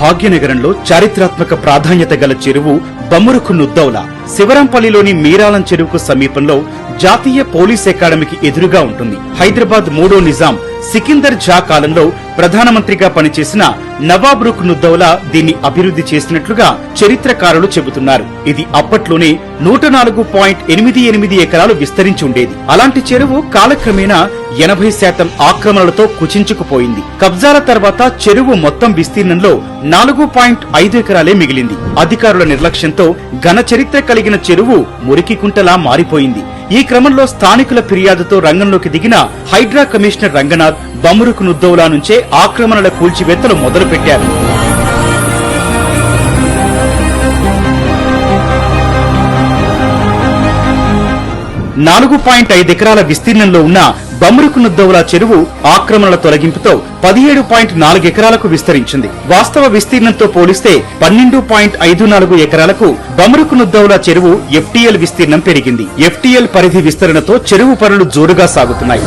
భాగ్యనగరంలో చారిత్రాత్మక ప్రాధాన్యత గల చెరువు బమ్మురుకు నుద్దౌలా. శివరంపల్లిలోని మీరాలం చెరువుకు సమీపంలో జాతీయ పోలీస్ అకాడమీకి ఎదురుగా ఉంటుంది. హైదరాబాద్ మూడో నిజాం సికిందర్ జా కాలంలో ప్రధానమంత్రిగా పనిచేసిన నవాబ్ రుక్ నుద్దౌలా దీన్ని అభివృద్ధి చేసినట్లుగా చరిత్రకారులు చెబుతున్నారు. ఇది అప్పట్లోనే నూట నాలుగు పాయింట్ ఎనిమిది ఎనిమిది ఎకరాలు విస్తరించి ఉండేది. అలాంటి చెరువు కాలక్రమేణా ఎనభై శాతం ఆక్రమణలతో కుచించుకుపోయింది. కబ్జాల తర్వాత చెరువు మొత్తం విస్తీర్ణంలో నాలుగు పాయింట్ ఐదు ఎకరాలే మిగిలింది. అధికారుల నిర్లక్ష్యంతో ఘన చరిత్ర కలిగిన చెరువు మురికి కుంటలా మారిపోయింది. ఈ క్రమంలో స్థానికుల ఫిర్యాదుతో రంగంలోకి దిగిన హైడ్రా కమిషనర్ రంగనాథ్ బమురుకు నుద్దౌలా నుంచే ఆక్రమణల కూల్చివేత్తలు మొదలుపెట్టారు. నాలుగు పాయింట్ ఐదు ఎకరాల విస్తీర్ణంలో ఉన్న బమ్రుకు నుద్దౌలా చెరువు ఆక్రమణల తొలగింపుతో పదిహేడు పాయింట్ నాలుగు ఎకరాలకు విస్తరించింది. వాస్తవ విస్తీర్ణంతో పోలిస్తే పన్నెండు పాయింట్ ఐదు నాలుగు ఎకరాలకు బమ్మురుకు నుద్దౌలా చెరువు ఎఫ్టీఎల్ విస్తీర్ణం పెరిగింది. ఎఫ్టీఎల్ పరిధి విస్తరణతో చెరువు పనులు జోరుగా సాగుతున్నాయి.